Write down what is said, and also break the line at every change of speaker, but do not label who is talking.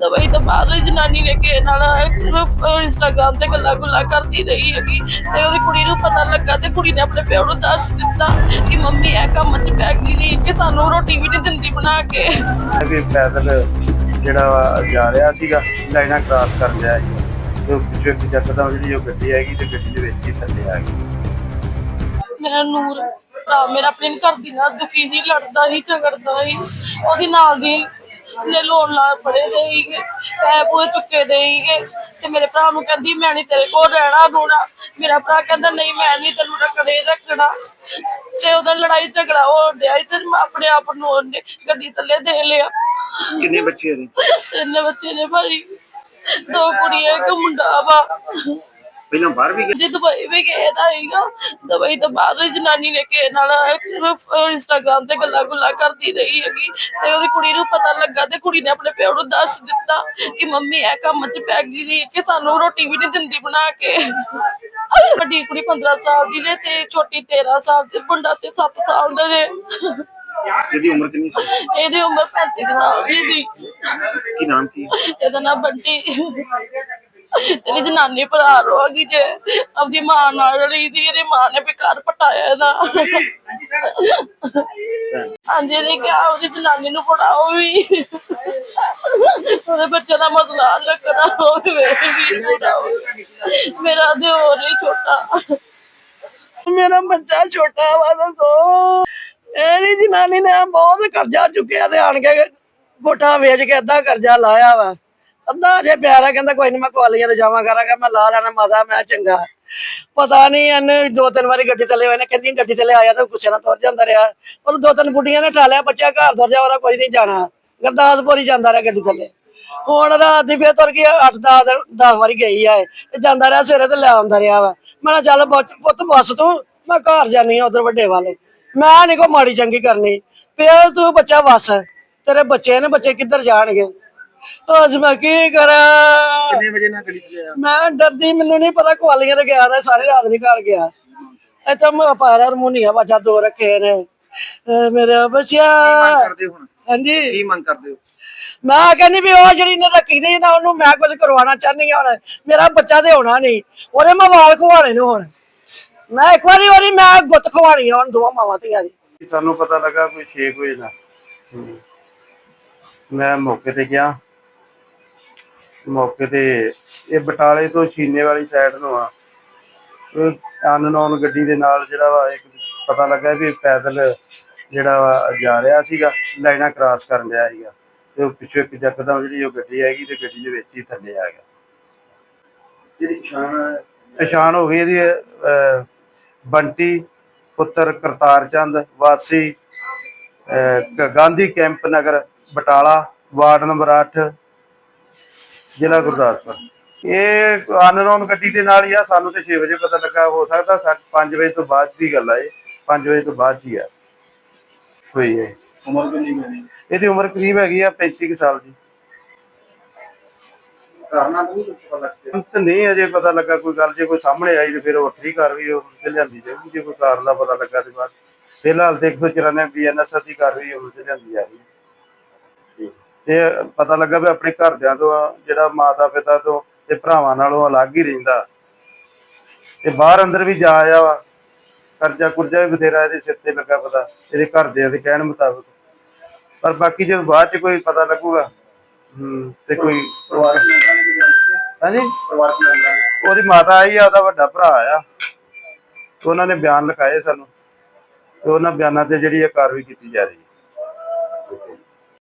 ਦਵਾਈ ਤੋਂ ਬਾਅਦ ਉਹ ਜਨਾਨੀ ਨੇ ਕਿਸੇ ਨਾਲ ਇੰਸਟਾਗ੍ਰਾਮ ਤੇ ਗੱਲਾਂ ਗੁੱਲਾਂ ਕਰਦੀ ਰਹੀ ਹੈਗੀ। ਤੇ ਉਹਦੀ ਕੁੜੀ ਨੂੰ ਪਤਾ ਲੱਗਾ ਤੇ ਕੁੜੀ ਨੇ ਆਪਣੇ ਪਿਓ ਨੂੰ ਦੱਸ ਦਿੱਤਾ ਕਿ ਮੰਮੀ ਇਹ ਕੰਮ 'ਚ ਪੈ ਗਈ ਸੀ ਕਿ ਸਾਨੂੰ ਰੋਟੀ ਵੀ ਨਹੀਂ ਦਿੰਦੀ ਬਣਾ ਕੇ।
ਵੀ ਪੈਦਲ ਜਿਹੜਾ ਜਾ ਰਿਹਾ ਸੀਗਾ ਲਾਈਨਾਂ ਕ੍ਰਾਸ ਕਰ ਰਿਹਾ ਸੀ ਤੇ ਉਹ ਪਿੱਛੇ ਇੱਕ ਜੱਕਦਮ ਜਿਹੜੀ ਉਹ ਗੱਡੀ ਆਏਗੀ ਤੇ ਗੱਡੀ ਦੇ ਵਿੱਚ ਹੀ ਥੱਲੇ ਆ ਗਈ।
ਮੇਰਾ ਨੂਰ ਮੇਰਾ ਆਪਣੇ ਘਰ ਦੀ ਨਾਲ ਦੁਖੀ ਸੀ ਲੜਦਾ ਸੀ ਝਗੜਦਾ ਸੀ। ਉਹਦੀ ਨਾਲ ਦੀ ਨੇ ਲੋਨ ਲਾ ਪੜੇ ਦੇਈਗੇ ਪੈ ਪੂਏ ਚੁੱਕੇ ਦੇਈਗੇ ਤੇ ਮੇਰੇ ਭਰਾ ਨੂੰ ਕਹਿੰਦੀ ਮੈਂ ਨਹੀਂ ਤੇਰੇ ਕੋਲ ਰਹਿਣਾ ਰੋਣਾ। ਮੇਰਾ ਭਰਾ ਕਹਿੰਦਾ ਨਹੀਂ ਮੈਂ ਨਹੀਂ ਤੈਨੂੰ ਰੱਖਣੇ ਰੱਖਣਾ। ਤੇ ਉਹਦਾ ਲੜਾਈ ਝਗੜਾ ਹੋ ਡਿਆ ਤੇ ਮੈਂ ਆਪਣੇ ਆਪ ਨੂੰ ਉਹਨੇ ਗੱਡੀ ਥੱਲੇ ਦੇ ਲਿਆ।
ਕਿੰਨੇ ਬੱਚੇ ਨੇ
ਤਿੰਨ ਬੱਚੇ ਨੇ ਭਾਈ ਦੋ ਕੁੜੀਆਂ ਇੱਕ ਮੁੰਡਾ ਵਾ।
ਪਹਿਲਾਂ ਬਾਹਰ ਵੀ
ਜੇ ਦੁਬਈ ਵੀ ਗਏ ਦਾ ਹੈਗਾ ਦੁਬਈ ਤੋਂ ਬਾਅਦ ਉਹ ਜਨਾਨੀ ਨੇ ਕਿਸੇ ਨਾਲ ਇੰਸਟਾਗ੍ਰਾਮ ਤੇ ਗੱਲਾਂ ਗੁੱਲਾਂ ਕਰਦੀ ਰਹੀ ਹੈਗੀ। ਤੇ ਉਹਦੀ ਕੁੜੀ ਨੂੰ ਪਤਾ ਲੱਗਾ ਤੇ ਕੁੜੀ ਨੇ ਆਪਣੇ ਪਿਓ ਨੂੰ ਦੱਸ ਦਿੱਤਾ ਕਿ ਮੰਮੀ ਇਹ ਕੰਮ 'ਚ ਪੈ ਗਈ ਸੀ ਕਿ ਸਾਨੂੰ ਰੋਟੀ ਵੀ ਨਹੀਂ ਦਿੰਦੀ ਬਣਾ ਕੇ। ਵੱਡੀ ਕੁੜੀ 15 ਸਾਲ ਦੀ ਜੇ ਤੇ ਛੋਟੀ 13 ਸਾਲ ਤੇ ਮੁੰਡਾ ਤੇ 7 ਸਾਲ ਦਾ ਜੇ।
ਇਹਦੀ ਉਮਰ ਕਿੰਨੀ ਸੀ?
ਇਹਦੀ ਉਮਰ 35 ਸਾਲ ਦੀ ਸੀ।
ਕੀ ਨਾਮ ਕੀ?
ਇਹਦਾ ਨਾਮ ਬੰਟੀ ਤੇਰੀ ਜਨਾਨੀ ਭਰਾ ਰੋਗੀ ਜੇ, ਆਪਦੀ ਮਾਂ ਨਾਲ ਰਲੀ ਦੀ ਇਹਦੀ ਮਾਂ ਨੇ ਬੇਕਾਰ ਪਟਾਇਆ ਇਹਦਾ। ਹਾਂਜੀ ਨੇ ਕਿਹਾ ਉਹਦੀ ਜਨਾਨੀ ਨੂੰ ਪੜਾਓ ਵੀ। ਉਹਦੇ ਬੱਚੇ ਦਾ ਮਸਲਾ ਹੱਲ ਕਰਾਓ ਵੀ ਪੜਾਓ ਮੇਰਾ ਦਿਓਰ ਹੀ ਛੋਟਾ।
ਮੇਰਾ ਬੱਚਾ ਛੋਟਾ ਵਾ, ਦੱਸੋ। ਇਹਦੀ ਜਨਾਨੀ ਨੇ ਬਹੁਤ ਕਰਜ਼ਾ ਚੁੱਕਿਆ ਤੇ ਆਣ ਕੇ ਗੋਟਾ ਵੇਚ ਕੇ ਅੱਧਾ ਕਰਜ਼ਾ ਲਾਇਆ ਵਾ। ਅੱਧਾ ਜੇ ਪਿਆਰਾ ਕਹਿੰਦਾ ਕੋਈ ਨਹੀਂ ਮੈਂ ਕੁਆਲੀਆਂ ਤੇ ਜਾਵਾਂ, ਕਰਾਂਗਾ, ਮੈਂ ਲਾ ਲੈਣਾ ਮਾਤਾ, ਮੈਂ ਚੰਗਾ। ਪਤਾ ਨਹੀਂ ਇਹਨੇ ਦੋ ਤਿੰਨ ਵਾਰੀ ਗੱਡੀ ਥੱਲੇ ਹੋਏ ਨੇ, ਕਹਿੰਦੀ ਗੱਡੀ ਥੱਲੇ ਆਇਆ ਤਾਂ ਗੁੱਸੇ ਨਾਲ ਤੁਰ ਜਾਂਦਾ ਰਿਹਾ। ਉਹ ਦੋ ਤਿੰਨ ਗੁੱਡੀਆਂ ਨੇ ਠਾਲਿਆ, ਬੱਚਾ ਘਰ ਤੁਰ ਜਾ, ਉਹਦਾ ਕੋਈ ਨਹੀਂ ਜਾਣਾ। ਗੁਰਦਾਸਪੁਰ ਹੀ ਜਾਂਦਾ ਰਿਹਾ ਗੱਡੀ ਥੱਲੇ। ਹੁਣ ਰਾਤ ਦੀ ਫੇਰ ਤੁਰ ਕੇ 8 10 10 ਵਾਰੀ ਗਈ ਆ ਤੇ ਜਾਂਦਾ ਰਿਹਾ, ਸਵੇਰੇ ਤੇ ਲੈ ਆਉਂਦਾ ਰਿਹਾ ਵਾ। ਮੈਂ ਕਿਹਾ ਚੱਲ ਪੁੱਤ ਬੱਸ ਤੂੰ, ਮੈਂ ਘਰ ਜਾਨੀ ਆ ਉਧਰ ਵੱਡੇ ਵਾਲੇ। ਮੈਂ ਨਹੀਂ ਕੋ ਮਾੜੀ ਚੰਗੀ ਕਰਨੀ। ਪਿਆ ਤੂੰ ਬੱਚਾ ਵਸ ਤੇਰੇ ਬੱਚੇ ਨੇ, ਬੱਚੇ ਕਿੱਧਰ ਜਾਣਗੇ? ਅੱਜ ਮੈਂ ਕੀ ਕਰਾਂ?
ਕਿੰਨੇ ਵਜੇ ਨਾਲ ਤੇ ਆਇਆ?
ਮੈਂ ਡਰਦੀ ਮੈਨੂੰ ਨਹੀਂ ਪਤਾ ਕੁਆਲੀਆਂ ਤੇ ਗਿਆ ਤਾਂ ਸਾਰੀ ਰਾਤ ਨਹੀਂ ਘਰ ਗਿਆ। ਇੱਥੇ ਮੈਂ ਪਾਰਾ ਰਮੂਨੀਆ ਬੱਚਾ ਦੋ ਰੱਖੇ ਨੇ। ਅਹ ਮੇਰੇ ਬੱਚਿਆ।
ਕਰਦੇ ਹੁਣ?
ਹਾਂਜੀ।
ਕੀ ਮੰਗ ਕਰਦੇ ਹੋ?
ਮੈਂ ਕਹਿੰਦੀ ਵੀ ਉਹ ਜਿਹੜੀ ਨੇ ਰੱਖੀ ਦੀ ਨਾ ਉਹਨੂੰ ਮੈਂ ਕੁਝ ਕਰਵਾਉਣਾ ਚਾਹਨੀ ਆ ਹੁਣ। ਮੇਰਾ ਬੱਚਾ ਤੇ ਹੋਣਾ ਨਹੀਂ ਉਹਦੇ ਮੈਂ ਵਾਲ ਖਵਾਣੇ ਨੂੰ ਹੁਣ। ਮੈਂ ਇੱਕ ਵਾਰੀ ਉਹਦੀ ਮੈਂ ਗੁੱਤ ਖਵਾਣੀ ਆ ਹੁਣ ਦੋਵਾਂ ਮਾਵਾਂ ਧੀਆਂ ਦੀ।
ਸਾਨੂੰ ਪਤਾ ਲੱਗਾ ਕੋਈ 6 ਵਜੇ ਦਾ। ਮੈਂ ਮੌਕੇ ਤੇ ਗਿਆ। ਮੌਕੇ ਤੇ ਇਹ ਬਟਾਲੇ ਤੋਂ ਛੀਨੇ ਵਾਲੀ ਸਾਈਡ ਨੂੰ ਆ। ਅਨਨੋਨ ਗੱਡੀ ਦੇ ਨਾਲ ਜਿਹੜਾ ਵਾ ਇੱਕ ਪਤਾ ਲੱਗਾ ਵੀ ਪੈਦਲ ਜਿਹੜਾ ਵਾ ਜਾ ਰਿਹਾ ਸੀਗਾ ਲਾਈਨਾਂ ਕ੍ਰਾਸ ਕਰਨ ਰਿਹਾ ਸੀਗਾ। ਤੇ ਉਹ ਪਿੱਛੇ ਇੱਕ ਜੱਕਦਮ ਜਿਹੜੀ ਉਹ ਗੱਡੀ ਆਏਗੀ ਤੇ ਗੱਡੀ ਦੇ ਵਿੱਚ ਹੀ ਥੱਲੇ ਆ ਗਿਆ।
ਜਿਹੜੀ ਪਛਾਣ
ਪਛਾਣ ਹੋ ਗਈ ਇਹਦੀ ਅਹ, ਬੰਟੀ ਪੁੱਤਰ ਕਰਤਾਰ ਚੰਦ ਵਾਸੀ ਅਹ, ਗ- Gandhi camp Nagar Batala ward number 8 ਜ਼ਿਲ੍ਹਾ ਗੁਰਦਾਸਪੁਰ। ਇਹ ਅਨਨੋਨ ਗੱਡੀ ਦੇ ਨਾਲ ਹੀ ਆ ਸਾਨੂੰ ਤੇ 6 ਵਜੇ ਪਤਾ ਲੱਗਾ ਹੋ ਸਕਦਾ 5 ਵਜੇ ਤੋਂ ਬਾਅਦ ਦੀ ਗੱਲ ਆ ਇਹ। 5 ਵਜੇ ਤੋਂ ਬਾਅਦ ਹੀ ਆ। ਹੋਈ ਹੈ।
ਉਮਰ ਕਿੰਨੀ ਹੋਣੀ
ਇਹਦੀ ਉਮਰ ਕਰੀਬ ਹੈਗੀ ਆ 35 ਕੁ ਸਾਲ ਦੀ।
ਕਾਰਨਾਂ ਕੁਝ ਪਤਾ ਲੱਗ
ਹੁਣ ਤਾਂ ਨਹੀਂ ਅਜੇ ਪਤਾ ਲੱਗਾ ਕੋਈ ਗੱਲ ਜੇ ਕੋਈ ਸਾਹਮਣੇ ਆਈ ਤੇ ਫਿਰ ਉਹ ਵੱਖਰੀ ਕਾਰਵਾਈ ਉਹ ਤੇ ਲਿਆਂਦੀ ਜਾਊਗੀ। ਜੇ ਕੋਈ ਕਾਰਨ ਦਾ ਪਤਾ ਲੱਗਾ ਤੇ ਬਾਅਦ। ਫਿਲਹਾਲ ਤੇ 194 ਬੀਐਨਐਸ ਦੀ ਕਾਰਵਾਈ ਉਹ ਤੇ ਲਿਆਂਦੀ ਜਾ ਰਹੀ ਹੈ। ਤੇ ਪਤਾ ਲੱਗਾ ਵੀ ਆਪਣੇ ਘਰਦਿਆਂ ਤੋਂ, ਜਿਹੜਾ ਮਾਤਾ ਪਿਤਾ ਤੋਂ ਤੇ ਭਰਾਵਾਂ ਨਾਲੋਂ ਅਲੱਗ ਹੀ ਰਹਿੰਦਾ। ਤੇ ਬਾਹਰ ਅੰਦਰ ਵੀ ਜਾ ਆਇਆ ਵਾ। ਕਰਜ਼ਾ ਕੁਰਜ਼ਾ ਵੀ ਬਥੇਰਾ ਇਹਦੇ ਸਿਰ ਤੇ ਲੱਗਾ ਪਤਾ, ਇਹਦੇ ਘਰਦਿਆਂ ਦੇ ਕਹਿਣ ਮੁਤਾਬਕ। ਪਰ ਬਾਕੀ ਜਦੋਂ ਬਾਅਦ ਚ ਕੋਈ ਪਤਾ ਲੱਗੂਗਾ, ਹੂੰ, ਤੇ ਕੋਈ ਹਾਂਜੀ? ਉਹਦੀ ਮਾਤਾ ਆਈ ਆ, ਉਹਦਾ ਵੱਡਾ ਭਰਾ ਆ ਤੇ ਉਹਨਾਂ ਨੇ ਬਿਆਨ ਲਿਖਾਏ ਸਾਨੂੰ। ਤੇ ਉਹਨਾਂ ਬਿਆਨਾਂ ਤੇ ਜਿਹੜੀ ਇਹ ਕਾਰਵਾਈ ਕੀਤੀ ਜਾ ਰਹੀ ਹੈ।